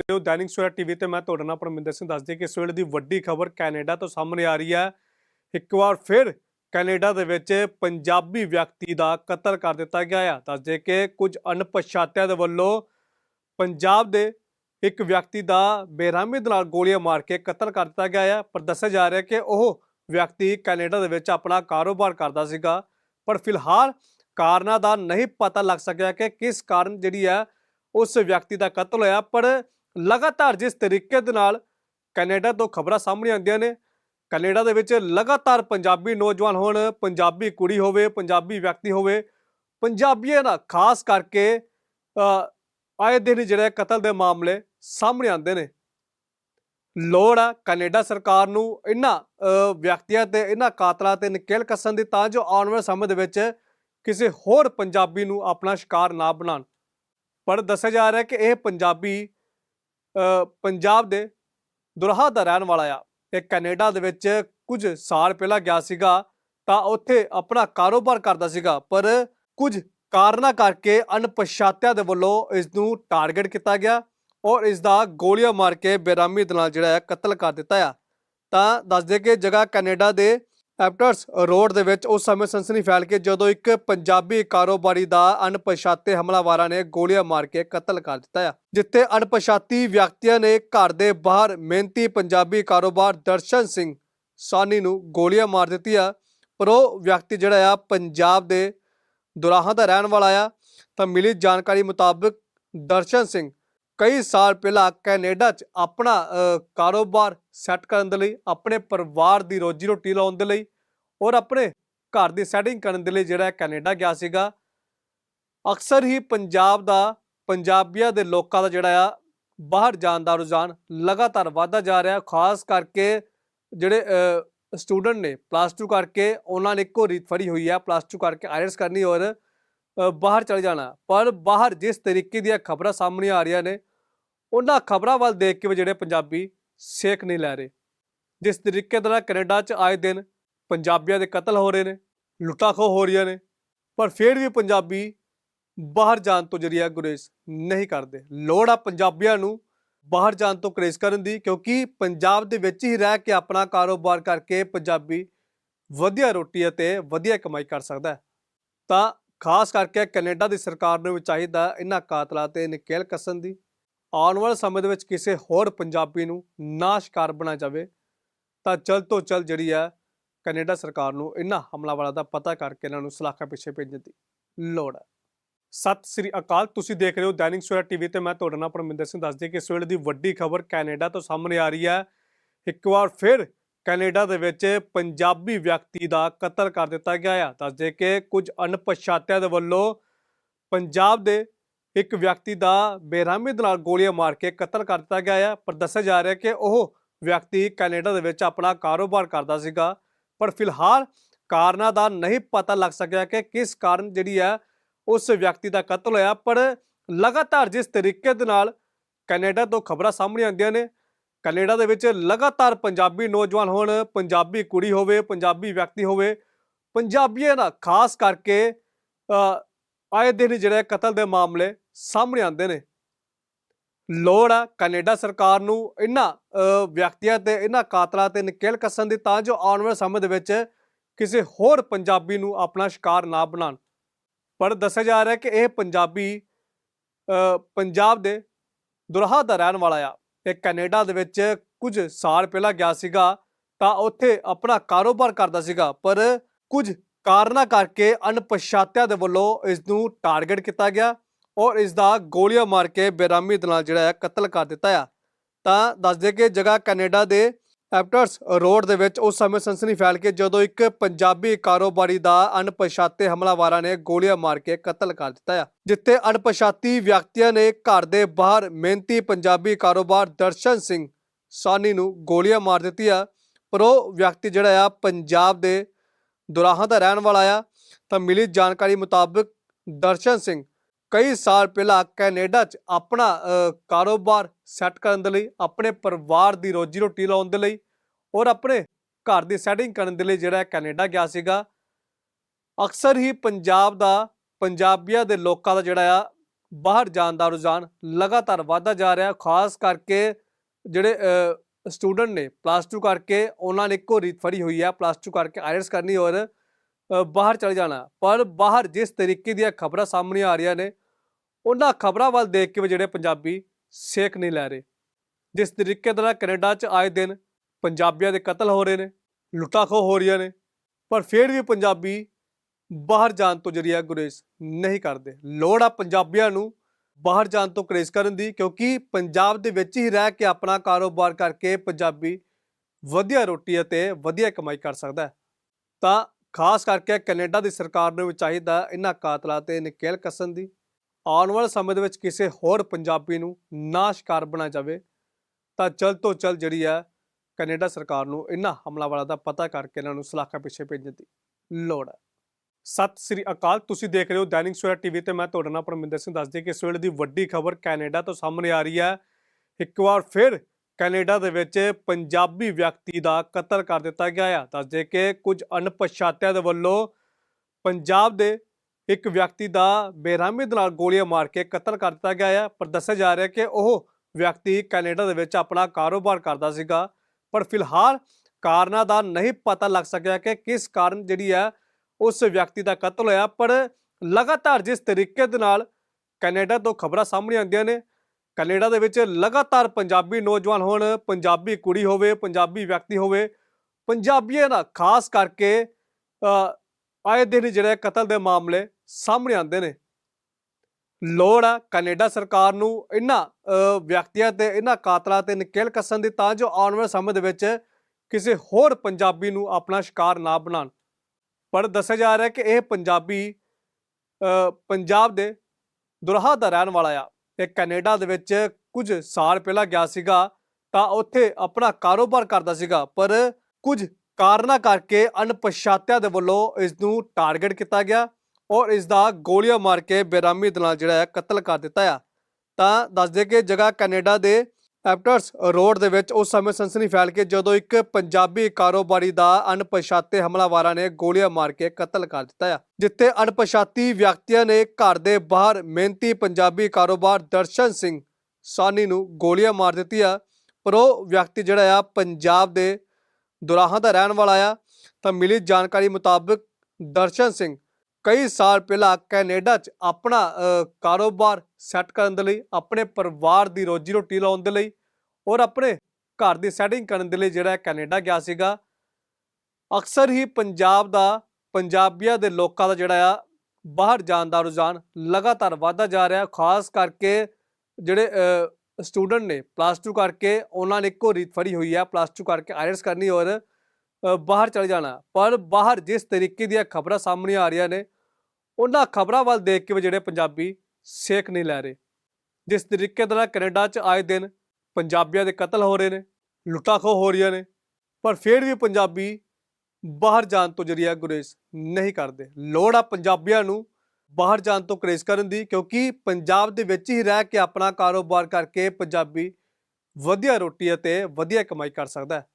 ਰਹੇ ਹੋ ਦੈਨਿਕ ਸਵੇਰਾ ਟੀਵੀ ਤੇ ਮੈਂ ਤੁਹਾਡਾ ਨਾਮ ਪਰਮਿੰਦਰ ਸਿੰਘ ਦੱਸਦੀ ਕਿ ਇਸ ਵੇਲੇ ਦੀ ਵੱਡੀ ਖਬਰ ਕੈਨੇਡਾ ਤੋਂ ਸਾਹਮਣੇ ਆ ਰਹੀ ਹੈ। ਇੱਕ ਵਾਰ ਫਿਰ ਕੈਨੇਡਾ ਦੇ ਵਿੱਚ ਪੰਜਾਬੀ ਵਿਅਕਤੀ ਦਾ ਕਤਲ ਕਰ ਦਿੱਤਾ ਗਿਆ ਹੈ ਦੱਸਦੇ ਕਿ ਕੁਝ ਅਣਪਛਾਤਿਆਂ ਦੇ ਵੱਲੋਂ ਪੰਜਾਬ ਦੇ ਇੱਕ ਵਿਅਕਤੀ ਦਾ ਬੇਰਾਮੀ ਦੇ ਨਾਲ ਗੋਲੀਆਂ ਮਾਰ ਕੇ ਕਤਲ ਕਰ ਦਿੱਤਾ ਗਿਆ ਹੈ ਪਰ ਦੱਸਿਆ ਜਾ ਰਿਹਾ ਕਿ ਉਹ ਵਿਅਕਤੀ ਕੈਨੇਡਾ ਦੇ ਵਿੱਚ ਆਪਣਾ ਕਾਰੋਬਾਰ ਕਰਦਾ ਸੀਗਾ। ਪਰ ਫਿਲਹਾਲ ਕਾਰਨਾਂ ਦਾ ਨਹੀਂ ਪਤਾ ਲੱਗ ਸਕਿਆ ਕਿ ਕਿਸ ਕਾਰਨ ਜਿਹੜੀ ਹੈ ਉਸ ਵਿਅਕਤੀ ਦਾ ਕਤਲ ਹੋਇਆ। ਪਰ ਲਗਾਤਾਰ ਜਿਸ ਤਰੀਕੇ ਦੇ ਨਾਲ ਕੈਨੇਡਾ ਤੋਂ ਖਬਰਾਂ ਸਾਹਮਣੇ ਆਉਂਦੀਆਂ ਨੇ, ਕੈਨੇਡਾ ਦੇ ਵਿੱਚ ਲਗਾਤਾਰ ਪੰਜਾਬੀ ਨੌਜਵਾਨ ਹੋਣ, ਪੰਜਾਬੀ ਕੁੜੀ ਹੋਵੇ, ਪੰਜਾਬੀ ਵਿਅਕਤੀ ਹੋਵੇ, ਪੰਜਾਬੀਆਂ ਦਾ ਖਾਸ ਕਰਕੇ ਆਏ ਦਿਨ ਜਿਹੜੇ ਕਤਲ ਦੇ ਮਾਮਲੇ ਸਾਹਮਣੇ ਆਉਂਦੇ ਨੇ। ਲੋੜ ਆ ਕੈਨੇਡਾ ਸਰਕਾਰ ਨੂੰ ਇਹਨਾਂ ਵਿਅਕਤੀਆਂ ਤੇ, ਇਹਨਾਂ ਕਾਤਲਾਂ ਤੇ ਨਕੇਲ ਕੱਸਣ ਦੀ ਤਾਂ ਜੋ ਆਉਣ ਵਾਲੇ ਸਮੇਂ ਦੇ ਵਿੱਚ ਕਿਸੇ ਹੋਰ ਪੰਜਾਬੀ ਨੂੰ ਆਪਣਾ ਸ਼ਿਕਾਰ ਨਾ ਬਣਾਉਣ। ਪਰ ਦੱਸਿਆ ਜਾ ਰਿਹਾ ਕਿ ਇਹ ਪੰਜਾਬੀ ਪੰਜਾਬ ਦੇ ਦੁਰਹਾ ਦਾ ਰਹਿਣ ਵਾਲਾ ਆ ਇਹ ਕੈਨੇਡਾ ਦੇ ਵਿੱਚ ਕੁਝ ਸਾਲ ਪਹਿਲਾਂ ਗਿਆ ਸੀਗਾ, ਤਾਂ ਉੱਥੇ ਆਪਣਾ ਕਾਰੋਬਾਰ ਕਰਦਾ ਸੀਗਾ, ਪਰ ਕੁਝ ਕਾਰਨਾਂ ਕਰਕੇ ਅਣਪਛਾਤਿਆਂ ਦੇ ਵੱਲੋਂ ਇਸ ਨੂੰ ਟਾਰਗੇਟ ਕੀਤਾ ਗਿਆ ਔਰ ਇਸ ਦਾ ਗੋਲੀਆਂ ਮਾਰ ਕੇ ਬੇਰਾਮੀ ਦੇ ਨਾਲ ਜਿਹੜਾ ਹੈ ਕਤਲ ਕਰ ਦਿੱਤਾ ਆ। ਤਾਂ ਦੱਸਦੇ ਕਿ ਜਗ੍ਹਾ ਕੈਨੇਡਾ ਦੇ ਐਪਟਰਸ ਰੋਡ ਦੇ ਵਿੱਚ ਉਸ ਸਮੇਂ ਸਨਸਨੀ ਫੈਲ ਕੇ ਜਦੋਂ ਇੱਕ ਪੰਜਾਬੀ ਕਾਰੋਬਾਰੀ ਦਾ ਅਣਪਛਾਤੇ ਹਮਲਾਵਾਰਾਂ ਨੇ ਗੋਲੀਆਂ ਮਾਰ ਕੇ ਕਤਲ ਕਰ ਦਿੱਤਾ ਆ, ਜਿੱਥੇ ਅਣਪਛਾਤੀ ਵਿਅਕਤੀਆਂ ਨੇ ਘਰ ਦੇ ਬਾਹਰ ਮਿਹਨਤੀ ਪੰਜਾਬੀ ਕਾਰੋਬਾਰ ਦਰਸ਼ਨ ਸਿੰਘ ਸਾਨੀ ਨੂੰ ਗੋਲੀਆਂ ਮਾਰ ਦਿੱਤੀ ਆ ਪਰ ਉਹ ਵਿਅਕਤੀ ਜਿਹੜਾ ਆ, ਪੰਜਾਬ ਦੇ ਦੁਰਾਹਾਂ ਦਾ ਰਹਿਣ ਵਾਲਾ ਆ। ਤਾਂ ਮਿਲੀ ਜਾਣਕਾਰੀ ਮੁਤਾਬਕ ਦਰਸ਼ਨ ਸਿੰਘ ਕਈ ਸਾਲ ਪਹਿਲਾਂ ਕੈਨੇਡਾ 'ਚ ਆਪਣਾ ਕਾਰੋਬਾਰ ਸੈੱਟ ਕਰਨ ਦੇ ਲਈ, ਆਪਣੇ ਪਰਿਵਾਰ ਦੀ ਰੋਜੀ ਰੋਟੀ ਲਾਉਣ ਦੇ ਲਈ ਔਰ ਆਪਣੇ ਘਰ ਦੀ ਸੈਟਿੰਗ ਕਰਨ ਦੇ ਲਈ ਜਿਹੜਾ ਕੈਨੇਡਾ ਗਿਆ ਸੀਗਾ। ਅਕਸਰ ਹੀ ਪੰਜਾਬ ਦਾ, ਪੰਜਾਬੀਆਂ ਦੇ ਲੋਕਾਂ ਦਾ ਜਿਹੜਾ ਆ, ਬਾਹਰ ਜਾਣ ਦਾ ਰੁਝਾਨ ਲਗਾਤਾਰ ਵਧਦਾ ਜਾ ਰਿਹਾ। ਖਾਸ ਕਰਕੇ ਜਿਹੜੇ ਸਟੂਡੈਂਟ ਨੇ ਪਲੱਸ 2 ਕਰਕੇ, ਉਹਨਾਂ ਨੇ ਇੱਕੋ ਰੀਤ ਫੜੀ ਹੋਈ ਹੈ ਪਲੱਸ 2 ਕਰਕੇ ਆਇਲਟਸ ਕਰਨੀ ਔਰ ਬਾਹਰ ਚਲੇ ਜਾਣਾ। ਪਰ ਬਾਹਰ ਜਿਸ ਤਰੀਕੇ ਦੀਆਂ ਖਬਰਾਂ ਸਾਹਮਣੇ ਆ ਰਹੀਆਂ ਨੇ ਉਹਨਾਂ ਖਬਰਾਂ ਵੱਲ ਦੇਖ ਕੇ ਵੀ ਜਿਹੜੇ ਪੰਜਾਬੀ ਸੇਖ ਨਹੀਂ ਲੈ ਰਹੇ। ਜਿਸ ਤਰੀਕੇ ਦੇ ਨਾਲ ਕੈਨੇਡਾ 'ਚ ਆਏ ਦਿਨ ਪੰਜਾਬੀਆਂ ਦੇ ਕਤਲ ਹੋ ਰਹੇ ਨੇ ਲੁੱਟਾਂ ਖੋਹ ਹੋ ਰਹੀਆਂ ਨੇ, ਪਰ ਫਿਰ ਵੀ ਪੰਜਾਬੀ ਬਾਹਰ ਜਾਣ ਤੋਂ ਜਰੀਆ ਗੁਰੇਜ਼ ਨਹੀਂ ਕਰਦੇ। ਲੋੜ ਆ ਪੰਜਾਬੀਆਂ ਨੂੰ ਬਾਹਰ ਜਾਣ ਤੋਂ ਗਰੇਜ਼ ਕਰਨ ਦੀ, ਕਿਉਂਕਿ ਪੰਜਾਬ ਦੇ ਵਿੱਚ ਹੀ ਰਹਿ ਕੇ ਆਪਣਾ ਕਾਰੋਬਾਰ ਕਰਕੇ ਪੰਜਾਬੀ ਵਧੀਆ ਰੋਟੀ ਅਤੇ ਵਧੀਆ ਕਮਾਈ ਕਰ ਸਕਦਾ ਤਾਂ ਖਾਸ ਕਰਕੇ ਕੈਨੇਡਾ ਦੀ ਸਰਕਾਰ ਨੂੰ ਵੀ ਚਾਹੀਦਾ ਇਹਨਾਂ ਕਾਤਲਾਂ ਤੇ ਨਕੇਲ ਕੱਸਣ ਦੀ। ਆਉਣ ਵਾਲੇ ਸਮੇਂ ਦੇ ਵਿੱਚ ਕਿਸੇ ਹੋਰ ਪੰਜਾਬੀ ਨੂੰ ਨਾ ਸ਼ਿਕਾਰ ਬਣਾ ਜਾਵੇ, ਤਾਂ ਜਲਦ ਤੋਂ ਜਲਦ ਜਿਹੜੀ ਹੈ ਕੈਨੇਡਾ ਸਰਕਾਰ ਨੂੰ ਇਹਨਾਂ ਹਮਲਾਵਰਾਂ ਦਾ ਪਤਾ ਕਰਕੇ ਇਹਨਾਂ ਨੂੰ ਸਲਾਖਾਂ ਪਿੱਛੇ ਭੇਜਣ ਦੀ ਲੋੜ ਹੈ। ਸਤਿ ਸ੍ਰੀ ਅਕਾਲ, ਤੁਸੀਂ ਦੇਖ ਰਹੇ ਹੋ ਦੈਨਿਕ ਸਵੇਰਾ ਟੀਵੀ ਤੇ ਮੈਂ ਤੁਹਾਡਾ ਨਾਮ ਪਰਮਿੰਦਰ ਸਿੰਘ ਦੱਸਦੀ ਕਿ ਇਸ ਵੇਲੇ ਦੀ ਵੱਡੀ ਖਬਰ ਕੈਨੇਡਾ ਤੋਂ ਸਾਹਮਣੇ ਆ ਰਹੀ ਹੈ। ਇੱਕ ਵਾਰ ਫਿਰ ਕੈਨੇਡਾ ਦੇ ਵਿੱਚ ਪੰਜਾਬੀ ਵਿਅਕਤੀ ਦਾ ਕਤਲ ਕਰ ਦਿੱਤਾ ਗਿਆ ਹੈ ਦੱਸਦੇ ਕਿ ਕੁਝ ਅਣਪਛਾਤਿਆਂ ਦੇ ਵੱਲੋਂ ਪੰਜਾਬ ਦੇ ਇੱਕ ਵਿਅਕਤੀ ਦਾ ਬੇਰਹਿਮੀ ਦੇ ਨਾਲ ਗੋਲੀਆਂ ਮਾਰ ਕੇ ਕਤਲ ਕਰ ਦਿੱਤਾ ਗਿਆ ਹੈ ਪਰ ਦੱਸਿਆ ਜਾ ਰਿਹਾ ਕਿ ਉਹ ਵਿਅਕਤੀ ਕੈਨੇਡਾ ਦੇ ਵਿੱਚ ਆਪਣਾ ਕਾਰੋਬਾਰ ਕਰਦਾ ਸੀਗਾ। ਪਰ ਫਿਲਹਾਲ ਕਾਰਨਾਂ ਦਾ ਨਹੀਂ ਪਤਾ ਲੱਗ ਸਕਿਆ ਕਿ ਕਿਸ ਕਾਰਨ ਜਿਹੜੀ ਹੈ ਉਸ ਵਿਅਕਤੀ ਦਾ ਕਤਲ ਹੋਇਆ, ਪਰ ਲਗਾਤਾਰ ਜਿਸ ਤਰੀਕੇ ਦੇ ਨਾਲ ਕੈਨੇਡਾ ਤੋਂ ਖਬਰਾਂ ਸਾਹਮਣੇ ਆਉਂਦੀਆਂ ਨੇ, ਕੈਨੇਡਾ ਦੇ ਵਿੱਚ ਲਗਾਤਾਰ ਪੰਜਾਬੀ ਨੌਜਵਾਨ ਹੋਣ, ਪੰਜਾਬੀ ਕੁੜੀ ਹੋਵੇ, ਪੰਜਾਬੀ ਵਿਅਕਤੀ ਹੋਵੇ, ਪੰਜਾਬੀਆਂ ਦਾ ਖਾਸ ਕਰਕੇ ਆਏ ਦਿਨ ਜਿਹੜੇ ਕਤਲ ਦੇ ਮਾਮਲੇ ਸਾਹਮਣੇ ਆਉਂਦੇ ਨੇ। ਲੋੜ ਆ ਕੈਨੇਡਾ ਸਰਕਾਰ ਨੂੰ ਇਹਨਾਂ ਵਿਅਕਤੀਆਂ ਤੇ, ਇਹਨਾਂ ਕਾਤਲਾਂ ਤੇ ਨਕੇਲ ਕੱਸਣ ਦੀ ਤਾਂ ਜੋ ਆਉਣ ਵਾਲੇ ਸਮੇਂ ਦੇ ਵਿੱਚ ਕਿਸੇ ਹੋਰ ਪੰਜਾਬੀ ਨੂੰ ਆਪਣਾ ਸ਼ਿਕਾਰ ਨਾ ਬਣਾਉਣ। ਪਰ ਦੱਸਿਆ ਜਾ ਰਿਹਾ ਕਿ ਇਹ ਪੰਜਾਬੀ ਪੰਜਾਬ ਦੇ ਦੁਰਹਾ ਦਾ ਰਹਿਣ ਵਾਲਾ ਆ। ਇਹ ਕੈਨੇਡਾ ਦੇ ਵਿੱਚ ਕੁਝ ਸਾਲ ਪਹਿਲਾਂ ਗਿਆ ਸੀਗਾ, ਤਾਂ ਉੱਥੇ ਆਪਣਾ ਕਾਰੋਬਾਰ ਕਰਦਾ ਸੀਗਾ, ਪਰ ਕੁਝ ਕਾਰਨਾਂ ਕਰਕੇ ਅਣਪਛਾਤਿਆਂ ਦੇ ਵੱਲੋਂ ਇਸ ਨੂੰ ਟਾਰਗੇਟ ਕੀਤਾ ਗਿਆ। ਔਰ ਇਸ ਦਾ ਗੋਲੀਆਂ ਮਾਰ ਕੇ ਬੇਰਾਮੀ ਦੇ ਨਾਲ ਜਿਹੜਾ ਹੈ ਕਤਲ ਕਰ ਦਿੱਤਾ ਆ। ਤਾਂ ਦੱਸਦੇ ਕਿ ਜਗ੍ਹਾ ਕੈਨੇਡਾ ਦੇ ਐਪਟਰਸ ਰੋਡ ਦੇ ਵਿੱਚ ਉਸ ਸਮੇਂ ਸਨਸਨੀ ਫੈਲ ਕੇ ਜਦੋਂ ਇੱਕ ਪੰਜਾਬੀ ਕਾਰੋਬਾਰੀ ਦਾ ਅਣਪਛਾਤੇ ਹਮਲਾਵਾਰਾਂ ਨੇ ਗੋਲੀਆਂ ਮਾਰ ਕੇ ਕਤਲ ਕਰ ਦਿੱਤਾ ਆ, ਜਿੱਥੇ ਅਣਪਛਾਤੀ ਵਿਅਕਤੀਆਂ ਨੇ ਘਰ ਦੇ ਬਾਹਰ ਮਿਹਨਤੀ ਪੰਜਾਬੀ ਕਾਰੋਬਾਰ ਦਰਸ਼ਨ ਸਿੰਘ ਸਾਨੀ ਨੂੰ ਗੋਲੀਆਂ ਮਾਰ ਦਿੱਤੀ ਆ। ਪਰ ਉਹ ਵਿਅਕਤੀ ਜਿਹੜਾ ਆ ਪੰਜਾਬ ਦੇ ਦੁਰਾਹਾਂ ਦਾ ਰਹਿਣ ਵਾਲਾ ਆ। ਤਾਂ ਮਿਲੀ ਜਾਣਕਾਰੀ ਮੁਤਾਬਕ ਦਰਸ਼ਨ ਸਿੰਘ ਕਈ ਸਾਲ ਪਹਿਲਾਂ ਕੈਨੇਡਾ 'ਚ ਆਪਣਾ ਕਾਰੋਬਾਰ ਸੈੱਟ ਕਰਨ ਦੇ ਲਈ, ਆਪਣੇ ਪਰਿਵਾਰ ਦੀ ਰੋਜੀ ਰੋਟੀ ਲਾਉਣ ਦੇ ਲਈ ਔਰ ਆਪਣੇ ਘਰ ਦੀ ਸੈਟਿੰਗ ਕਰਨ ਦੇ ਲਈ ਜਿਹੜਾ ਕੈਨੇਡਾ ਗਿਆ ਸੀਗਾ। ਅਕਸਰ ਹੀ ਪੰਜਾਬ ਦਾ, ਪੰਜਾਬੀਆਂ ਦੇ ਲੋਕਾਂ ਦਾ ਜਿਹੜਾ ਆ, ਬਾਹਰ ਜਾਣ ਦਾ ਰੁਝਾਨ ਲਗਾਤਾਰ ਵਧਦਾ ਜਾ ਰਿਹਾ, ਖਾਸ ਕਰਕੇ ਜਿਹੜੇ ਸਟੂਡੈਂਟ ਨੇ ਪਲੱਸ 2 ਕਰਕੇ ਉਹਨਾਂ ਨੇ ਇੱਕੋ ਰੀਤ ਫੜੀ ਹੋਈ ਹੈ ਪਲੱਸ 2 ਕਰਕੇ ਆਇਲਟਸ ਕਰਨੀ ਔਰ ਬਾਹਰ ਚਲੇ ਜਾਣਾ। ਪਰ ਬਾਹਰ ਜਿਸ ਤਰੀਕੇ ਦੀਆਂ ਖਬਰਾਂ ਸਾਹਮਣੇ ਆ ਰਹੀਆਂ ਨੇ ਉਹਨਾਂ ਖਬਰਾਂ ਵੱਲ ਦੇਖ ਕੇ ਵੀ ਜਿਹੜੇ ਪੰਜਾਬੀ ਸੇਕ ਨਹੀਂ ਲੈ ਰਹੇ। ਜਿਸ ਤਰੀਕੇ ਦੇ ਨਾਲ ਕੈਨੇਡਾ 'ਚ ਆਏ ਦਿਨ ਪੰਜਾਬੀਆਂ ਦੇ ਕਤਲ ਹੋ ਰਹੇ ਨੇ ਲੁੱਟਾਂ ਖੋਹ ਹੋ ਰਹੀਆਂ ਨੇ, ਪਰ ਫਿਰ ਵੀ ਪੰਜਾਬੀ ਬਾਹਰ ਜਾਣ ਤੋਂ ਜਰੀਆ ਗੁਰੇਜ਼ ਨਹੀਂ ਕਰਦੇ। ਲੋੜ ਆ ਪੰਜਾਬੀਆਂ ਨੂੰ ਬਾਹਰ ਜਾਣ ਤੋਂ ਗਰੇਜ਼ ਕਰਨ ਦੀ, ਕਿਉਂਕਿ ਪੰਜਾਬ ਦੇ ਵਿੱਚ ਹੀ ਰਹਿ ਕੇ ਆਪਣਾ ਕਾਰੋਬਾਰ ਕਰਕੇ ਪੰਜਾਬੀ ਵਧੀਆ ਰੋਟੀ ਅਤੇ ਵਧੀਆ ਕਮਾਈ ਕਰ ਸਕਦਾ ਹੈ। ਤਾਂ ਖਾਸ ਕਰਕੇ ਕੈਨੇਡਾ ਦੀ ਸਰਕਾਰ ਨੂੰ ਵੀ ਚਾਹੀਦਾ ਇਹਨਾਂ ਕਾਤਲਾਂ ਤੇ ਨਕੇਲ ਕੱਸਣ ਦੀ। ਆਉਣ ਵਾਲੇ ਸਮੇਂ ਦੇ ਵਿੱਚ ਕਿਸੇ ਹੋਰ ਪੰਜਾਬੀ ਨੂੰ ਨਾ ਸ਼ਿਕਾਰ ਬਣਾਇਆ ਜਾਵੇ, ਤਾਂ ਜਲਦ ਤੋਂ ਜਲਦ ਜਿਹੜੀ ਹੈ ਕੈਨੇਡਾ ਸਰਕਾਰ ਨੂੰ ਇਹਨਾਂ ਹਮਲਾਵਰਾਂ ਦਾ ਪਤਾ ਕਰਕੇ ਇਹਨਾਂ ਨੂੰ ਸਲਾਖਾਂ ਪਿੱਛੇ ਭੇਜਣ ਦੀ ਲੋੜ ਹੈ। ਸਤਿ ਸ੍ਰੀ ਅਕਾਲ, ਤੁਸੀਂ ਦੇਖ ਰਹੇ ਹੋ ਦੈਨਿਕ ਸਵੇਰਾ ਟੀਵੀ ਤੇ ਮੈਂ ਤੁਹਾਡਾ ਨਾਮ ਪਰਮਿੰਦਰ ਸਿੰਘ ਦੱਸ ਦਈਏ ਕਿ ਇਸ ਵੇਲੇ ਦੀ ਵੱਡੀ ਖਬਰ ਕੈਨੇਡਾ ਤੋਂ ਸਾਹਮਣੇ ਆ ਰਹੀ ਹੈ। ਇੱਕ ਵਾਰ ਫਿਰ ਕੈਨੇਡਾ ਦੇ ਵਿੱਚ ਪੰਜਾਬੀ ਵਿਅਕਤੀ ਦਾ ਕਤਲ ਕਰ ਦਿੱਤਾ ਗਿਆ ਹੈ ਦੱਸਦੇ ਕਿ ਕੁਝ ਅਣਪਛਾਤਿਆਂ ਦੇ ਵੱਲੋਂ ਪੰਜਾਬ ਦੇ ਇੱਕ ਵਿਅਕਤੀ ਦਾ ਬੇਰਹਿਮੀ ਦੇ ਨਾਲ ਗੋਲੀਆਂ ਮਾਰ ਕੇ ਕਤਲ ਕਰ ਦਿੱਤਾ ਗਿਆ ਹੈ ਪਰ ਦੱਸਿਆ ਜਾ ਰਿਹਾ ਕਿ ਉਹ ਵਿਅਕਤੀ ਕੈਨੇਡਾ ਦੇ ਵਿੱਚ ਆਪਣਾ ਕਾਰੋਬਾਰ ਕਰਦਾ ਸੀਗਾ। ਪਰ ਫਿਲਹਾਲ ਕਾਰਨਾਂ ਦਾ ਨਹੀਂ ਪਤਾ ਲੱਗ ਸਕਿਆ ਕਿ ਕਿਸ ਕਾਰਨ ਜਿਹੜੀ ਹੈ ਉਸ ਵਿਅਕਤੀ ਦਾ ਕਤਲ ਹੋਇਆ, ਪਰ ਲਗਾਤਾਰ ਜਿਸ ਤਰੀਕੇ ਦੇ ਨਾਲ ਕੈਨੇਡਾ ਤੋਂ ਖਬਰਾਂ ਸਾਹਮਣੇ ਆਉਂਦੀਆਂ ਨੇ, ਕੈਨੇਡਾ ਦੇ ਵਿੱਚ ਲਗਾਤਾਰ ਪੰਜਾਬੀ ਨੌਜਵਾਨ ਹੋਣ, ਪੰਜਾਬੀ ਕੁੜੀ ਹੋਵੇ, ਪੰਜਾਬੀ ਵਿਅਕਤੀ ਹੋਵੇ, ਪੰਜਾਬੀਆਂ ਦਾ ਖਾਸ ਕਰਕੇ ਆਏ ਦਿਨ ਜਿਹੜੇ ਕਤਲ ਦੇ ਮਾਮਲੇ ਸਾਹਮਣੇ ਆਉਂਦੇ ਨੇ। ਲੋੜ ਆ ਕੈਨੇਡਾ ਸਰਕਾਰ ਨੂੰ ਇਹਨਾਂ ਵਿਅਕਤੀਆਂ ਤੇ, ਇਹਨਾਂ ਕਾਤਲਾਂ ਤੇ ਨਕੇਲ ਕੱਸਣ ਦੀ ਤਾਂ ਜੋ ਆਉਣ ਵਾਲੇ ਸਮੇਂ ਦੇ ਵਿੱਚ ਕਿਸੇ ਹੋਰ ਪੰਜਾਬੀ ਨੂੰ ਆਪਣਾ ਸ਼ਿਕਾਰ ਨਾ ਬਣਾਉਣ। ਪਰ ਦੱਸਿਆ ਜਾ ਰਿਹਾ ਕਿ ਇਹ ਪੰਜਾਬੀ ਪੰਜਾਬ ਦੇ ਦੁਰਹਾ ਦਾ ਰਹਿਣ ਵਾਲਾ ਆ। ਇਹ ਕੈਨੇਡਾ ਦੇ ਵਿੱਚ ਕੁਝ ਸਾਲ ਪਹਿਲਾਂ ਗਿਆ ਸੀਗਾ ਤਾਂ ਉੱਥੇ ਆਪਣਾ ਕਾਰੋਬਾਰ ਕਰਦਾ ਸੀਗਾ, ਪਰ ਕੁਝ ਕਾਰਨਾਂ ਕਰਕੇ ਅਣਪਛਾਤਿਆਂ ਦੇ ਵੱਲੋਂ ਇਸ ਨੂੰ ਟਾਰਗੇਟ ਕੀਤਾ ਗਿਆ ਔਰ ਇਸ ਦਾ ਗੋਲੀਆਂ ਮਾਰ ਕੇ ਬੇਰਾਮੀ ਦੇ ਨਾਲ ਜਿਹੜਾ ਹੈ ਕਤਲ ਕਰ ਦਿੱਤਾ ਆ। ਤਾਂ ਦੱਸਦੇ ਕਿ ਜਗ੍ਹਾ ਕੈਨੇਡਾ ਦੇ ਐਪਟਰਸ ਰੋਡ ਦੇ ਵਿੱਚ ਉਸ ਸਮੇਂ ਸਨਸਨੀ ਫੈਲ ਕੇ ਜਦੋਂ ਇੱਕ ਪੰਜਾਬੀ ਕਾਰੋਬਾਰੀ ਦਾ ਅਣਪਛਾਤੇ ਹਮਲਾਵਾਰਾਂ ਨੇ ਗੋਲੀਆਂ ਮਾਰ ਕੇ ਕਤਲ ਕਰ ਦਿੱਤਾ ਆ, ਜਿੱਥੇ ਅਣਪਛਾਤੀ ਵਿਅਕਤੀਆਂ ਨੇ ਘਰ ਦੇ ਬਾਹਰ ਮਿਹਨਤੀ ਪੰਜਾਬੀ ਕਾਰੋਬਾਰ ਦਰਸ਼ਨ ਸਿੰਘ ਸਾਨੀ ਨੂੰ ਗੋਲੀਆਂ ਮਾਰ ਦਿੱਤੀ ਆ ਪਰ ਉਹ ਵਿਅਕਤੀ ਜਿਹੜਾ ਆ, ਪੰਜਾਬ ਦੇ ਦੁਰਾਹਾਂ ਦਾ ਰਹਿਣ ਵਾਲਾ ਆ, ਤਾਂ ਮਿਲੀ ਜਾਣਕਾਰੀ ਮੁਤਾਬਕ ਦਰਸ਼ਨ ਸਿੰਘ ਕਈ ਸਾਲ ਪਹਿਲਾਂ ਕੈਨੇਡਾ 'ਚ ਆਪਣਾ ਕਾਰੋਬਾਰ ਸੈੱਟ ਕਰਨ ਦੇ ਲਈ, ਆਪਣੇ ਪਰਿਵਾਰ ਦੀ ਰੋਜੀ ਰੋਟੀ ਲਾਉਣ ਦੇ ਲਈ ਔਰ ਆਪਣੇ ਘਰ ਦੀ ਸੈਟਿੰਗ ਕਰਨ ਦੇ ਲਈ ਜਿਹੜਾ ਕੈਨੇਡਾ ਗਿਆ ਸੀਗਾ। ਅਕਸਰ ਹੀ ਪੰਜਾਬ ਦਾ, ਪੰਜਾਬੀਆਂ ਦੇ ਲੋਕਾਂ ਦਾ ਜਿਹੜਾ ਆ, ਬਾਹਰ ਜਾਣ ਦਾ ਰੁਝਾਨ ਲਗਾਤਾਰ ਵਧਦਾ ਜਾ ਰਿਹਾ, ਖਾਸ ਕਰਕੇ ਜਿਹੜੇ ਸਟੂਡੈਂਟ ਨੇ ਪਲੱਸ 2 ਕਰਕੇ ਉਹਨਾਂ ਨੇ ਇੱਕੋ ਰੀਤ ਫੜੀ ਹੋਈ ਹੈ ਪਲੱਸ 2 ਕਰਕੇ ਆਇਲਟਸ ਕਰਨੀ ਔਰ ਬਾਹਰ ਚਲੇ ਜਾਣਾ। ਪਰ ਬਾਹਰ ਜਿਸ ਤਰੀਕੇ ਦੀਆਂ ਖਬਰਾਂ ਸਾਹਮਣੇ ਆ ਰਹੀਆਂ ਨੇ, ਉਹਨਾਂ ਖਬਰਾਂ ਵੱਲ ਦੇਖ ਕੇ ਵੀ ਜਿਹੜੇ ਪੰਜਾਬੀ ਸੇਖ ਨਹੀਂ ਲੈ ਰਹੇ। ਜਿਸ ਤਰੀਕੇ ਦੇ ਨਾਲ ਕੈਨੇਡਾ 'ਚ ਆਏ ਦਿਨ ਪੰਜਾਬੀਆਂ ਦੇ ਕਤਲ ਹੋ ਰਹੇ ਨੇ ਲੁੱਟਾਂ ਖੋਹ ਹੋ ਰਹੀਆਂ ਨੇ, ਪਰ ਫਿਰ ਵੀ ਪੰਜਾਬੀ ਬਾਹਰ ਜਾਣ ਤੋਂ ਜਰੀਆ ਗੁਰੇਜ਼ ਨਹੀਂ ਕਰਦੇ। ਲੋੜ ਆ ਪੰਜਾਬੀਆਂ ਨੂੰ ਬਾਹਰ ਜਾਣ ਤੋਂ ਕਰੇਜ਼ ਕਰਨ ਦੀ, ਕਿਉਂਕਿ ਪੰਜਾਬ ਦੇ ਵਿੱਚ ਹੀ ਰਹਿ ਕੇ ਆਪਣਾ ਕਾਰੋਬਾਰ ਕਰਕੇ ਪੰਜਾਬੀ ਵਧੀਆ ਰੋਟੀ ਅਤੇ ਵਧੀਆ ਕਮਾਈ ਕਰ ਸਕਦਾ ਹੈ।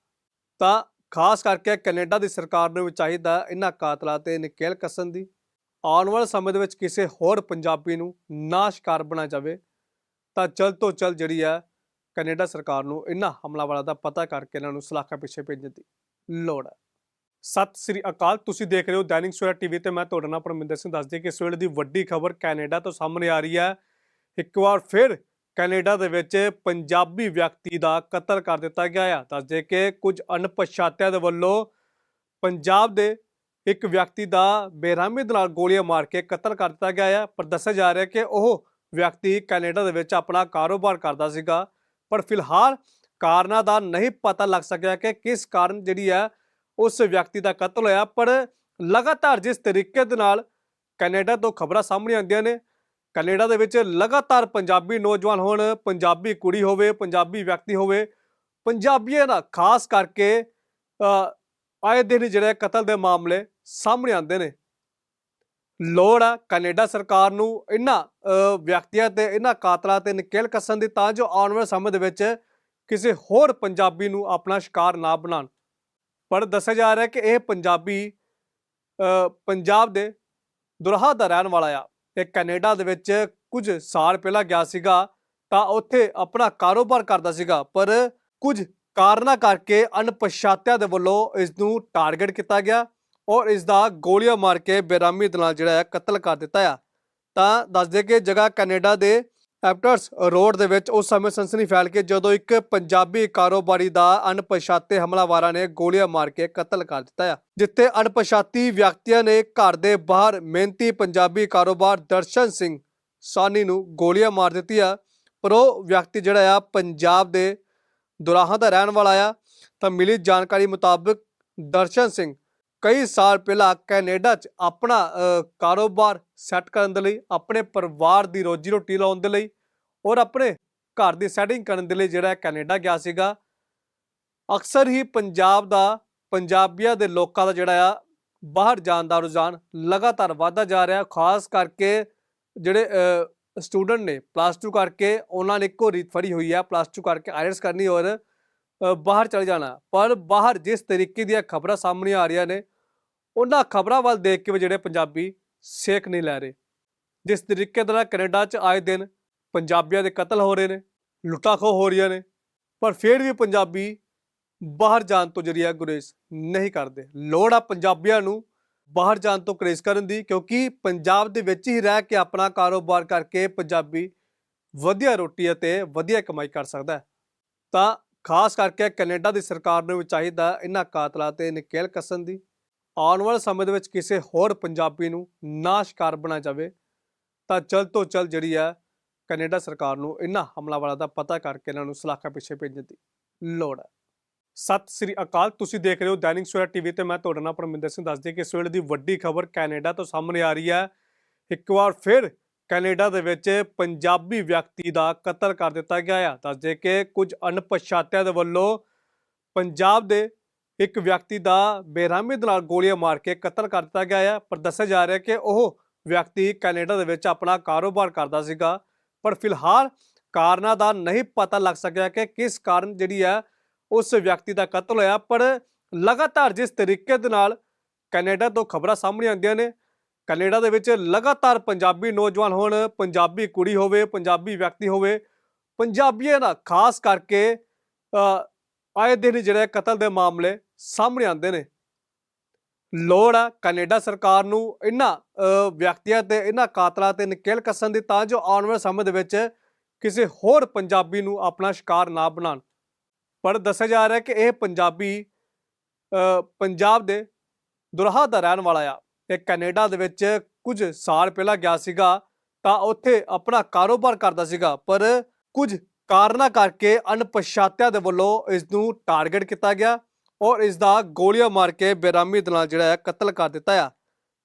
ਤਾਂ ਖਾਸ ਕਰਕੇ ਕੈਨੇਡਾ ਦੀ ਸਰਕਾਰ ਨੂੰ ਵੀ ਚਾਹੀਦਾ ਇਹਨਾਂ ਕਾਤਲਾਂ ਤੇ ਨਕੇਲ ਕੱਸਣ ਦੀ। ਆਉਣ ਵਾਲੇ ਸਮੇਂ ਦੇ ਵਿੱਚ ਕਿਸੇ ਹੋਰ ਪੰਜਾਬੀ ਨੂੰ ਨਾ ਸ਼ਿਕਾਰ ਬਣਾਇਆ ਜਾਵੇ, ਤਾਂ ਚਲ ਤੋਂ ਜਲਦ ਜਿਹੜੀ ਹੈ ਕੈਨੇਡਾ ਸਰਕਾਰ ਨੂੰ ਇਹਨਾਂ ਹਮਲਾਵਰਾਂ ਦਾ ਪਤਾ ਕਰਕੇ ਇਹਨਾਂ ਨੂੰ ਸਲਾਖਾਂ ਪਿੱਛੇ ਭੇਜਣ ਦੀ ਲੋੜ ਹੈ। ਸਤਿ ਸ੍ਰੀ ਅਕਾਲ। ਤੁਸੀਂ ਦੇਖ ਰਹੇ ਹੋ ਦੈਨਿਕ ਸਵੇਰਾ ਟੀਵੀ ਤੇ ਮੈਂ ਤੁਹਾਡਾ ਨਾਮ ਪਰਮਿੰਦਰ ਸਿੰਘ ਦੱਸ ਦਈਏ ਕਿ ਇਸ ਵੇਲੇ ਦੀ ਵੱਡੀ ਖਬਰ ਕੈਨੇਡਾ ਤੋਂ ਸਾਹਮਣੇ ਆ ਰਹੀ ਹੈ। ਇੱਕ ਵਾਰ ਫਿਰ ਕੈਨੇਡਾ ਦੇ ਵਿੱਚ ਪੰਜਾਬੀ ਵਿਅਕਤੀ ਦਾ ਕਤਲ ਕਰ ਦਿੱਤਾ ਗਿਆ ਹੈ ਦੱਸਦੇ ਕਿ ਕੁਝ ਅਣਪਛਾਤਿਆਂ ਦੇ ਵੱਲੋਂ ਪੰਜਾਬ ਦੇ ਇੱਕ ਵਿਅਕਤੀ ਦਾ ਬੇਰਾਮੀ ਦੇ ਨਾਲ ਗੋਲੀਆਂ ਮਾਰ ਕੇ ਕਤਲ ਕਰ ਦਿੱਤਾ ਗਿਆ ਹੈ ਪਰ ਦੱਸਿਆ ਜਾ ਰਿਹਾ ਕਿ ਉਹ ਵਿਅਕਤੀ ਕੈਨੇਡਾ ਦੇ ਵਿੱਚ ਆਪਣਾ ਕਾਰੋਬਾਰ ਕਰਦਾ ਸੀਗਾ। ਪਰ ਫਿਲਹਾਲ ਕਾਰਨਾਂ ਦਾ ਨਹੀਂ ਪਤਾ ਲੱਗ ਸਕਿਆ ਕਿ ਕਿਸ ਕਾਰਨ ਜਿਹੜੀ ਹੈ ਉਸ ਵਿਅਕਤੀ ਦਾ ਕਤਲ ਹੋਇਆ, ਪਰ ਲਗਾਤਾਰ ਜਿਸ ਤਰੀਕੇ ਦੇ ਨਾਲ ਕੈਨੇਡਾ ਤੋਂ ਖਬਰਾਂ ਸਾਹਮਣੇ ਆਉਂਦੀਆਂ ਨੇ, ਕੈਨੇਡਾ ਦੇ ਵਿੱਚ ਲਗਾਤਾਰ ਪੰਜਾਬੀ ਨੌਜਵਾਨ ਹੋਣ, ਪੰਜਾਬੀ ਕੁੜੀ ਹੋਵੇ, ਪੰਜਾਬੀ ਵਿਅਕਤੀ ਹੋਵੇ, ਪੰਜਾਬੀਆਂ ਦਾ ਖਾਸ ਕਰਕੇ ਆਏ ਦਿਨ ਜਿਹੜੇ ਕਤਲ ਦੇ ਮਾਮਲੇ ਸਾਹਮਣੇ ਆਉਂਦੇ ਨੇ। ਲੋੜ ਆ ਕੈਨੇਡਾ ਸਰਕਾਰ ਨੂੰ ਇਹਨਾਂ ਵਿਅਕਤੀਆਂ ਤੇ, ਇਹਨਾਂ ਕਾਤਲਾਂ ਤੇ ਨਕੇਲ ਕੱਸਣ ਦੀ, ਤਾਂ ਜੋ ਆਉਣ ਵਾਲੇ ਸਮੇਂ ਦੇ ਵਿੱਚ ਕਿਸੇ ਹੋਰ ਪੰਜਾਬੀ ਨੂੰ ਆਪਣਾ ਸ਼ਿਕਾਰ ਨਾ ਬਣਾਉਣ। ਪਰ ਦੱਸਿਆ ਜਾ ਰਿਹਾ ਕਿ ਇਹ ਪੰਜਾਬੀ ਪੰਜਾਬ ਦੇ ਦੁਰਹਾ ਦਾ ਰਹਿਣ ਵਾਲਾ ਆ। ਇਹ ਕੈਨੇਡਾ ਦੇ ਵਿੱਚ ਕੁਝ ਸਾਲ ਪਹਿਲਾਂ ਗਿਆ ਸੀਗਾ, ਤਾਂ ਉੱਥੇ ਆਪਣਾ ਕਾਰੋਬਾਰ ਕਰਦਾ ਸੀਗਾ, ਪਰ ਕੁਝ ਕਾਰਨਾਂ ਕਰਕੇ ਅਣਪਛਾਤਿਆਂ ਦੇ ਵੱਲੋਂ ਇਸ ਨੂੰ ਟਾਰਗੇਟ ਕੀਤਾ ਗਿਆ ਔਰ ਇਸ ਦਾ ਗੋਲੀਆਂ ਮਾਰ ਕੇ ਬੇਰਾਮੀ ਦੇ ਨਾਲ ਜਿਹੜਾ ਹੈ ਕਤਲ ਕਰ ਦਿੱਤਾ ਆ। ਤਾਂ ਦੱਸਦੇ ਕਿ ਜਗ੍ਹਾ ਕੈਨੇਡਾ ਦੇ ਐਪਟਰਸ ਰੋਡ ਦੇ ਵਿੱਚ ਉਸ ਸਮੇਂ ਸਨਸਨੀ ਫੈਲ ਕੇ ਜਦੋਂ ਇੱਕ ਪੰਜਾਬੀ ਕਾਰੋਬਾਰੀ ਦਾ ਅਣਪਛਾਤੇ ਹਮਲਾਵਾਰਾਂ ਨੇ ਗੋਲੀਆਂ ਮਾਰ ਕੇ ਕਤਲ ਕਰ ਦਿੱਤਾ ਆ, ਜਿੱਥੇ ਅਣਪਛਾਤੀ ਵਿਅਕਤੀਆਂ ਨੇ ਘਰ ਦੇ ਬਾਹਰ ਮਿਹਨਤੀ ਪੰਜਾਬੀ ਕਾਰੋਬਾਰ ਦਰਸ਼ਨ ਸਿੰਘ ਸਾਨੀ ਨੂੰ ਗੋਲੀਆਂ ਮਾਰ ਦਿੱਤੀ ਆ, ਪਰ ਉਹ ਵਿਅਕਤੀ ਜਿਹੜਾ ਆ ਪੰਜਾਬ ਦੇ ਦੁਰਾਹਾਂ ਦਾ ਰਹਿਣ ਵਾਲਾ ਆ। ਤਾਂ ਮਿਲੀ ਜਾਣਕਾਰੀ ਮੁਤਾਬਕ ਦਰਸ਼ਨ ਸਿੰਘ ਕਈ ਸਾਲ ਪਹਿਲਾਂ ਕੈਨੇਡਾ 'ਚ ਆਪਣਾ ਕਾਰੋਬਾਰ ਸੈੱਟ ਕਰਨ ਦੇ ਲਈ, ਆਪਣੇ ਪਰਿਵਾਰ ਦੀ ਰੋਜੀ ਰੋਟੀ ਲਾਉਣ ਦੇ ਲਈ ਔਰ ਆਪਣੇ ਘਰ ਦੀ ਸੈਟਿੰਗ ਕਰਨ ਦੇ ਲਈ ਜਿਹੜਾ ਕੈਨੇਡਾ ਗਿਆ ਸੀਗਾ। ਅਕਸਰ ਹੀ ਪੰਜਾਬ ਦਾ, ਪੰਜਾਬੀਆਂ ਦੇ ਲੋਕਾਂ ਦਾ ਜਿਹੜਾ ਆ, ਬਾਹਰ ਜਾਣ ਦਾ ਰੁਝਾਨ ਲਗਾਤਾਰ ਵਧਦਾ ਜਾ ਰਿਹਾ। ਖਾਸ ਕਰਕੇ ਜਿਹੜੇ ਸਟੂਡੈਂਟ ਨੇ ਪਲੱਸ 2 ਕਰਕੇ ਉਹਨਾਂ ਨੇ ਇੱਕੋ ਰੀਤ ਫੜੀ ਹੋਈ ਹੈ ਪਲੱਸ 2 ਕਰਕੇ ਆਇਲਟਸ ਕਰਨੀ ਔਰ ਬਾਹਰ ਚਲੇ ਜਾਣਾ। ਪਰ ਬਾਹਰ ਜਿਸ ਤਰੀਕੇ ਦੀਆਂ ਖਬਰਾਂ ਸਾਹਮਣੇ ਆ ਰਹੀਆਂ ਨੇ, ਉਹਨਾਂ ਖਬਰਾਂ ਵੱਲ ਦੇਖ ਕੇ ਵੀ ਜਿਹੜੇ ਪੰਜਾਬੀ ਸੇਖ ਨਹੀਂ ਲੈ ਰਹੇ। ਜਿਸ ਤਰੀਕੇ ਦੇ ਨਾਲ ਕੈਨੇਡਾ 'ਚ ਆਏ ਦਿਨ ਪੰਜਾਬੀਆਂ ਦੇ ਕਤਲ ਹੋ ਰਹੇ ਨੇ ਲੁੱਟਾਂ ਖੋਹ ਹੋ ਰਹੀਆਂ ਨੇ, ਪਰ ਫਿਰ ਵੀ ਪੰਜਾਬੀ ਬਾਹਰ ਜਾਣ ਤੋਂ ਜਰੀਆ ਗੁਰੇਜ਼ ਨਹੀਂ ਕਰਦੇ। ਲੋੜ ਆ ਪੰਜਾਬੀਆਂ ਨੂੰ ਬਾਹਰ ਜਾਣ ਤੋਂ ਗਰੇਜ਼ ਕਰਨ ਦੀ, ਕਿਉਂਕਿ ਪੰਜਾਬ ਦੇ ਵਿੱਚ ਹੀ ਰਹਿ ਕੇ ਆਪਣਾ ਕਾਰੋਬਾਰ ਕਰਕੇ ਪੰਜਾਬੀ ਵਧੀਆ ਰੋਟੀ ਅਤੇ ਵਧੀਆ ਕਮਾਈ ਕਰ ਸਕਦਾ ਤਾਂ ਖਾਸ ਕਰਕੇ ਕੈਨੇਡਾ ਦੀ ਸਰਕਾਰ ਨੂੰ ਵੀ ਚਾਹੀਦਾ ਇਹਨਾਂ ਕਾਤਲਾਂ ਤੇ ਨਕੇਲ ਕੱਸਣ ਦੀ। ਆਉਣ ਵਾਲੇ ਸਮੇਂ ਦੇ ਵਿੱਚ ਕਿਸੇ ਹੋਰ ਪੰਜਾਬੀ ਨੂੰ ਨਾ ਸ਼ਿਕਾਰ ਬਣਾ ਜਾਵੇ, ਤਾਂ ਜਲਦ ਤੋਂ ਜਲਦ ਜਿਹੜੀ ਹੈ ਕੈਨੇਡਾ ਸਰਕਾਰ ਨੂੰ ਇਹਨਾਂ ਹਮਲਾਵਰਾਂ ਦਾ ਪਤਾ ਕਰਕੇ ਇਹਨਾਂ ਨੂੰ ਸਲਾਖਾਂ ਪਿੱਛੇ ਭੇਜਣ ਦੀ ਲੋੜ ਹੈ। ਸਤਿ ਸ੍ਰੀ ਅਕਾਲ, ਤੁਸੀਂ ਦੇਖ ਰਹੇ ਹੋ ਦੈਨਿਕ ਸਵੇਰਾ ਟੀਵੀ ਤੇ ਮੈਂ ਤੁਹਾਡਾ ਨਾਮ ਪਰਮਿੰਦਰ ਸਿੰਘ ਦੱਸਦੀ ਕਿ ਇਸ ਵੇਲੇ ਦੀ ਵੱਡੀ ਖਬਰ ਕੈਨੇਡਾ ਤੋਂ ਸਾਹਮਣੇ ਆ ਰਹੀ ਹੈ। ਇੱਕ ਵਾਰ ਫਿਰ ਕੈਨੇਡਾ ਦੇ ਵਿੱਚ ਪੰਜਾਬੀ ਵਿਅਕਤੀ ਦਾ ਕਤਲ ਕਰ ਦਿੱਤਾ ਗਿਆ ਹੈ ਦੱਸਦੇ ਕਿ ਕੁਝ ਅਣਪਛਾਤਿਆਂ ਦੇ ਵੱਲੋਂ ਪੰਜਾਬ ਦੇ ਇੱਕ ਵਿਅਕਤੀ ਦਾ ਬੇਰਹਿਮੀ ਦੇ ਨਾਲ ਗੋਲੀਆਂ ਮਾਰ ਕੇ ਕਤਲ ਕਰ ਦਿੱਤਾ ਗਿਆ ਹੈ ਪਰ ਦੱਸਿਆ ਜਾ ਰਿਹਾ ਕਿ ਉਹ ਵਿਅਕਤੀ ਕੈਨੇਡਾ ਦੇ ਵਿੱਚ ਆਪਣਾ ਕਾਰੋਬਾਰ ਕਰਦਾ ਸੀਗਾ। ਪਰ ਫਿਲਹਾਲ ਕਾਰਨਾਂ ਦਾ ਨਹੀਂ ਪਤਾ ਲੱਗ ਸਕਿਆ ਕਿ ਕਿਸ ਕਾਰਨ ਜਿਹੜੀ ਹੈ ਉਸ ਵਿਅਕਤੀ ਦਾ ਕਤਲ ਹੋਇਆ। ਪਰ ਲਗਾਤਾਰ ਜਿਸ ਤਰੀਕੇ ਦੇ ਨਾਲ ਕੈਨੇਡਾ ਤੋਂ ਖਬਰਾਂ ਸਾਹਮਣੇ ਆਉਂਦੀਆਂ ਨੇ ਕੈਨੇਡਾ ਦੇ ਵਿੱਚ ਲਗਾਤਾਰ ਪੰਜਾਬੀ ਨੌਜਵਾਨ ਹੋਣ, ਪੰਜਾਬੀ ਕੁੜੀ ਹੋਵੇ, ਪੰਜਾਬੀ ਵਿਅਕਤੀ ਹੋਵੇ, ਪੰਜਾਬੀਆਂ ਦਾ ਖਾਸ ਕਰਕੇ ਆਏ ਦਿਨ ਜਿਹੜੇ ਕਤਲ ਦੇ ਮਾਮਲੇ ਸਾਹਮਣੇ ਆਉਂਦੇ ਨੇ। ਲੋੜ ਆ ਕੈਨੇਡਾ ਸਰਕਾਰ ਨੂੰ ਇਹਨਾਂ ਵਿਅਕਤੀਆਂ ਤੇ, ਇਹਨਾਂ ਕਾਤਲਾਂ ਤੇ ਨਕੇਲ ਕੱਸਣ ਦੀ ਤਾਂ ਜੋ ਆਉਣ ਵਾਲੇ ਸਮੇਂ ਦੇ ਵਿੱਚ ਕਿਸੇ ਹੋਰ ਪੰਜਾਬੀ ਨੂੰ ਆਪਣਾ ਸ਼ਿਕਾਰ ਨਾ ਬਣਾਉਣ। ਪਰ ਦੱਸਿਆ ਜਾ ਰਿਹਾ ਕਿ ਇਹ ਪੰਜਾਬੀ ਪੰਜਾਬ ਦੇ ਦੁਰਾਹਾ ਦਾ ਰਹਿਣ ਵਾਲਾ ਆ। ਇਹ ਕੈਨੇਡਾ ਦੇ ਵਿੱਚ ਕੁਝ ਸਾਲ ਪਹਿਲਾਂ ਗਿਆ ਸੀਗਾ, ਤਾਂ ਉੱਥੇ ਆਪਣਾ ਕਾਰੋਬਾਰ ਕਰਦਾ ਸੀਗਾ, ਪਰ ਕੁਝ ਕਾਰਨਾਂ ਕਰਕੇ ਅਣਪਛਾਤਿਆਂ ਦੇ ਵੱਲੋਂ ਇਸ ਨੂੰ ਟਾਰਗੇਟ ਕੀਤਾ ਗਿਆ ਔਰ ਇਸ ਦਾ ਗੋਲੀਆਂ ਮਾਰ ਕੇ ਬੇਰਾਮੀ ਦੇ ਨਾਲ ਜਿਹੜਾ ਹੈ ਕਤਲ ਕਰ ਦਿੱਤਾ ਆ।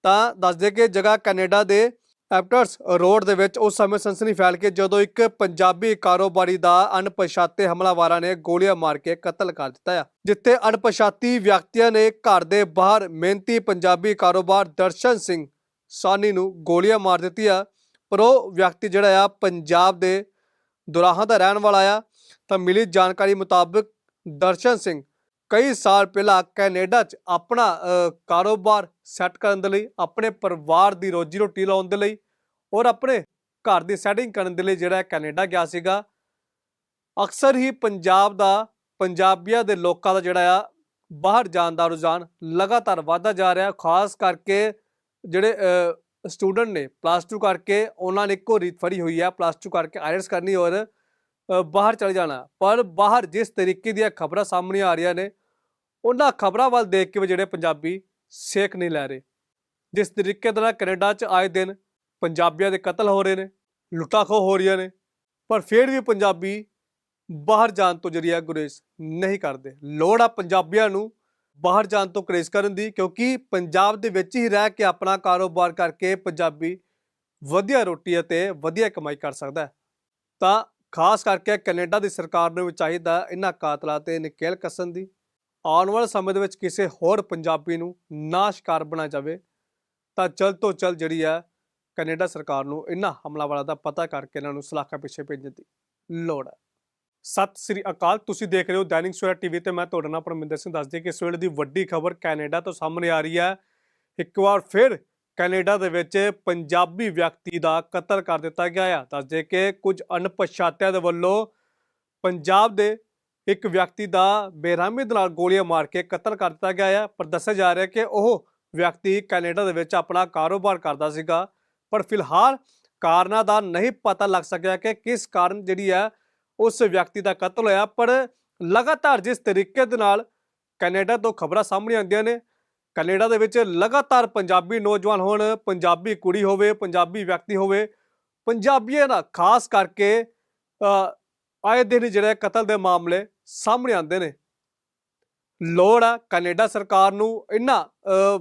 ਤਾਂ ਦੱਸਦੇ ਕਿ ਜਗ੍ਹਾ ਕੈਨੇਡਾ ਦੇ ਐਪਟਰਸ ਰੋਡ ਦੇ ਵਿੱਚ ਉਸ ਸਮੇਂ ਸਨਸਨੀ ਫੈਲ ਕੇ ਜਦੋਂ ਇੱਕ ਪੰਜਾਬੀ ਕਾਰੋਬਾਰੀ ਦਾ ਅਣਪਛਾਤੇ ਹਮਲਾਵਾਰਾਂ ਨੇ ਗੋਲੀਆਂ ਮਾਰ ਕੇ ਕਤਲ ਕਰ ਦਿੱਤਾ ਆ, ਜਿੱਥੇ ਅਣਪਛਾਤੀ ਵਿਅਕਤੀਆਂ ਨੇ ਘਰ ਦੇ ਬਾਹਰ ਮਿਹਨਤੀ ਪੰਜਾਬੀ ਕਾਰੋਬਾਰ ਦਰਸ਼ਨ ਸਿੰਘ ਸਾਨੀ ਨੂੰ ਗੋਲੀਆਂ ਮਾਰ ਦਿੱਤੀ ਆ, ਪਰ ਉਹ ਵਿਅਕਤੀ ਜਿਹੜਾ ਆ ਪੰਜਾਬ ਦੇ ਦੁਰਾਹਾਂ ਦਾ ਰਹਿਣ ਵਾਲਾ ਆ। ਤਾਂ ਮਿਲੀ ਜਾਣਕਾਰੀ ਮੁਤਾਬਕ ਦਰਸ਼ਨ ਸਿੰਘ ਕਈ ਸਾਲ ਪਹਿਲਾਂ ਕੈਨੇਡਾ 'ਚ ਆਪਣਾ ਕਾਰੋਬਾਰ ਸੈੱਟ ਕਰਨ ਦੇ ਲਈ, ਆਪਣੇ ਪਰਿਵਾਰ ਦੀ ਰੋਜੀ ਰੋਟੀ ਲਾਉਣ ਦੇ ਲਈ ਔਰ ਆਪਣੇ ਘਰ ਦੀ ਸੈਟਿੰਗ ਕਰਨ ਦੇ ਲਈ ਜਿਹੜਾ ਕੈਨੇਡਾ ਗਿਆ ਸੀਗਾ। ਅਕਸਰ ਹੀ ਪੰਜਾਬ ਦਾ, ਪੰਜਾਬੀਆਂ ਦੇ ਲੋਕਾਂ ਦਾ ਜਿਹੜਾ ਆ, ਬਾਹਰ ਜਾਣ ਦਾ ਰੁਝਾਨ ਲਗਾਤਾਰ ਵਧਦਾ ਜਾ ਰਿਹਾ। ਖਾਸ ਕਰਕੇ ਜਿਹੜੇ ਸਟੂਡੈਂਟ ਨੇ ਪਲੱਸ 2 ਕਰਕੇ, ਉਹਨਾਂ ਨੇ ਇੱਕੋ ਰੀਤ ਫੜੀ ਹੋਈ ਹੈ ਪਲੱਸ 2 ਕਰਕੇ ਆਇਲਟਸ ਕਰਨੀ ਔਰ ਬਾਹਰ ਚਲੇ ਜਾਣਾ। ਪਰ ਬਾਹਰ ਜਿਸ ਤਰੀਕੇ ਦੀਆਂ ਖਬਰਾਂ ਸਾਹਮਣੇ ਆ ਰਹੀਆਂ ਨੇ ਉਹਨਾਂ ਖਬਰਾਂ ਵੱਲ ਦੇਖ ਕੇ ਵੀ ਜਿਹੜੇ ਪੰਜਾਬੀ ਸੇਕ ਨਹੀਂ ਲੈ ਰਹੇ। ਜਿਸ ਤਰੀਕੇ ਦੇ ਨਾਲ ਕੈਨੇਡਾ 'ਚ ਆਏ ਦਿਨ ਪੰਜਾਬੀਆਂ ਦੇ ਕਤਲ ਹੋ ਰਹੇ ਨੇ ਲੁੱਟਾਂ ਖੋਹ ਹੋ ਰਹੀਆਂ ਨੇ, ਪਰ ਫਿਰ ਵੀ ਪੰਜਾਬੀ ਬਾਹਰ ਜਾਣ ਤੋਂ ਜਰੀਆ ਗੁਰੇਜ਼ ਨਹੀਂ ਕਰਦੇ। ਲੋੜ ਆ ਪੰਜਾਬੀਆਂ ਨੂੰ ਬਾਹਰ ਜਾਣ ਤੋਂ ਗਰੇਜ਼ ਕਰਨ ਦੀ, ਕਿਉਂਕਿ ਪੰਜਾਬ ਦੇ ਵਿੱਚ ਹੀ ਰਹਿ ਕੇ ਆਪਣਾ ਕਾਰੋਬਾਰ ਕਰਕੇ ਪੰਜਾਬੀ ਵਧੀਆ ਰੋਟੀ ਅਤੇ ਵਧੀਆ ਕਮਾਈ ਕਰ ਸਕਦਾ ਹੈ। ਤਾਂ ਖਾਸ ਕਰਕੇ ਕੈਨੇਡਾ ਦੀ ਸਰਕਾਰ ਨੂੰ ਵੀ ਚਾਹੀਦਾ ਇਹਨਾਂ ਕਾਤਲਾਂ ਤੇ ਨਕੇਲ ਕੱਸਣ ਦੀ। ਆਉਣ ਵਾਲੇ ਸਮੇਂ ਦੇ ਵਿੱਚ ਕਿਸੇ ਹੋਰ ਪੰਜਾਬੀ ਨੂੰ ਨਾਸ਼ਕਾਰ ਬਣਾ ਜਾਵੇ, ਤਾਂ ਜਲਦ ਤੋਂ ਜਲਦ ਜਿਹੜੀ ਹੈ ਕੈਨੇਡਾ ਸਰਕਾਰ ਨੂੰ ਇਹਨਾਂ ਹਮਲਾਵਰਾਂ ਦਾ ਪਤਾ ਕਰਕੇ ਇਹਨਾਂ ਨੂੰ ਸਲਾਖਾਂ ਪਿੱਛੇ ਭੇਜਣ ਦੀ ਲੋੜ ਹੈ। ਸਤਿ ਸ੍ਰੀ ਅਕਾਲ, ਤੁਸੀਂ ਦੇਖ ਰਹੇ ਹੋ ਦੈਨਿਕ ਸਵੇਰਾ ਟੀਵੀ ਤੇ ਮੈਂ ਤੁਹਾਡਾ ਨਾਮ ਪਰਮਿੰਦਰ ਸਿੰਘ ਦੱਸਦੇ ਕਿ ਇਸ ਵੇਲੇ ਦੀ ਵੱਡੀ ਖਬਰ ਕੈਨੇਡਾ ਤੋਂ ਸਾਹਮਣੇ ਆ ਰਹੀ ਹੈ। ਇੱਕ ਵਾਰ ਫਿਰ ਕੈਨੇਡਾ ਦੇ ਵਿੱਚ ਪੰਜਾਬੀ ਵਿਅਕਤੀ ਦਾ ਕਤਲ ਕਰ ਦਿੱਤਾ ਗਿਆ ਆ। ਦੱਸਦੇ ਕਿ ਕੁਝ ਅਣਪਛਾਤਿਆਂ ਦੇ ਵੱਲੋਂ ਪੰਜਾਬ ਦੇ ਇੱਕ ਵਿਅਕਤੀ ਦਾ ਬੇਰਹਿਮੀ ਦੇ ਨਾਲ ਗੋਲੀਆਂ ਮਾਰ ਕੇ ਕਤਲ ਕਰ ਦਿੱਤਾ ਗਿਆ ਹੈ ਪਰ ਦੱਸਿਆ ਜਾ ਰਿਹਾ ਕਿ ਉਹ ਵਿਅਕਤੀ ਕੈਨੇਡਾ ਦੇ ਵਿੱਚ ਆਪਣਾ ਕਾਰੋਬਾਰ ਕਰਦਾ ਸੀਗਾ। ਪਰ ਫਿਲਹਾਲ ਕਾਰਨਾਂ ਦਾ ਨਹੀਂ ਪਤਾ ਲੱਗ ਸਕਿਆ ਕਿ ਕਿਸ ਕਾਰਨ ਜਿਹੜੀ ਹੈ ਉਸ ਵਿਅਕਤੀ ਦਾ ਕਤਲ ਹੋਇਆ, ਪਰ ਲਗਾਤਾਰ ਜਿਸ ਤਰੀਕੇ ਦੇ ਨਾਲ ਕੈਨੇਡਾ ਤੋਂ ਖਬਰਾਂ ਸਾਹਮਣੇ ਆਉਂਦੀਆਂ ਨੇ, ਕੈਨੇਡਾ ਦੇ ਵਿੱਚ ਲਗਾਤਾਰ ਪੰਜਾਬੀ ਨੌਜਵਾਨ ਹੋਣ, ਪੰਜਾਬੀ ਕੁੜੀ ਹੋਵੇ, ਪੰਜਾਬੀ ਵਿਅਕਤੀ ਹੋਵੇ, ਪੰਜਾਬੀਆਂ ਦਾ ਖਾਸ ਕਰਕੇ ਆਏ ਦਿਨ ਜਿਹੜੇ ਕਤਲ ਦੇ ਮਾਮਲੇ ਸਾਹਮਣੇ ਆਉਂਦੇ ਨੇ। ਲੋੜ ਆ ਕੈਨੇਡਾ ਸਰਕਾਰ ਨੂੰ ਇਹਨਾਂ ਅ,